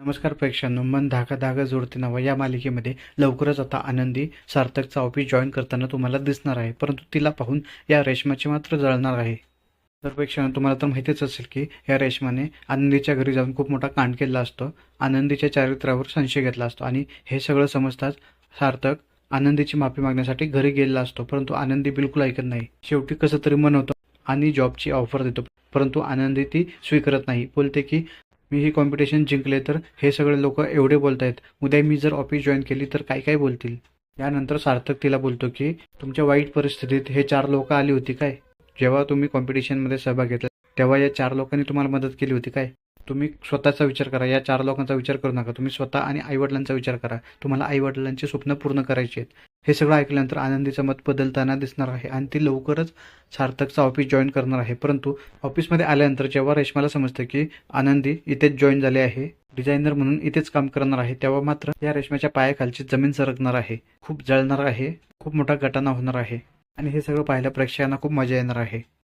नमस्कार प्रेक्षकांनो मन धागा धागा जोडते नावा या मालिकेमध्ये लवकरच आता आनंदी सार्थकचा ऑफिस जॉईन करताना तुम्हाला दिसणार आहे परंतु तिला पाहून या रेशमाची मात्र जळणार आहे. तर प्रेक्षकांनो तुम्हाला तर माहितीच असेल की या रेशमाने आनंदीच्या घरी जाऊन खूप मोठा कांड केला असतो आनंदीच्या चारित्र्यावर संशय घेतला असतो आणि हे सगळं समजताच सार्थक आनंदीची माफी मागण्यासाठी घरी गेलेला असतो परंतु आनंदी बिलकुल ऐकत नाही. शेवटी कसं तरी मनवतो आणि जॉबची ऑफर देतो परंतु आनंदी ती स्वीकारत नाही. बोलते की मी ही कॉम्पिटिशन जिंकले तर हे सगळे लोक एवढे बोलतायत. उद्या मी जर ऑफिस जॉईन केली तर काय काय बोलतील? यानंतर सार्थक तिला बोलतो की तुमच्या वाईट परिस्थितीत हे चार लोक आली होती काय? जेव्हा तुम्ही कॉम्पिटिशनमध्ये सहभाग घेतला तेव्हा या चार लोकांनी तुम्हाला मदत केली होती काय? तुम्ही स्वतःचा विचार करा. या चार लोकांचा विचार करू नका. तुम्ही स्वतः आणि आईवडिलांचा विचार करा. तुम्हाला आईवडिलांची स्वप्न पूर्ण करायची आहेत. हे सगळं ऐकल्यानंतर आनंदीचं मत बदलताना दिसणार आहे. आणि ती लवकरच सार्थकचा ऑफिस जॉईन करणार आहे. परंतु ऑफिसमध्ये आल्यानंतर जेव्हा रेशमाला समजतं की आनंदी इथेच जॉईन झाले आहे डिझायनर म्हणून इथेच काम करणार आहे तेव्हा मात्र या रेशमाच्या पायाखालची जमीन सरकणार आहे. खूप जळणार आहे खूप मोठा घटना होणार आहे. आणि हे सगळं पाहायला प्रेक्षकांना खूप मजा येणार आहे.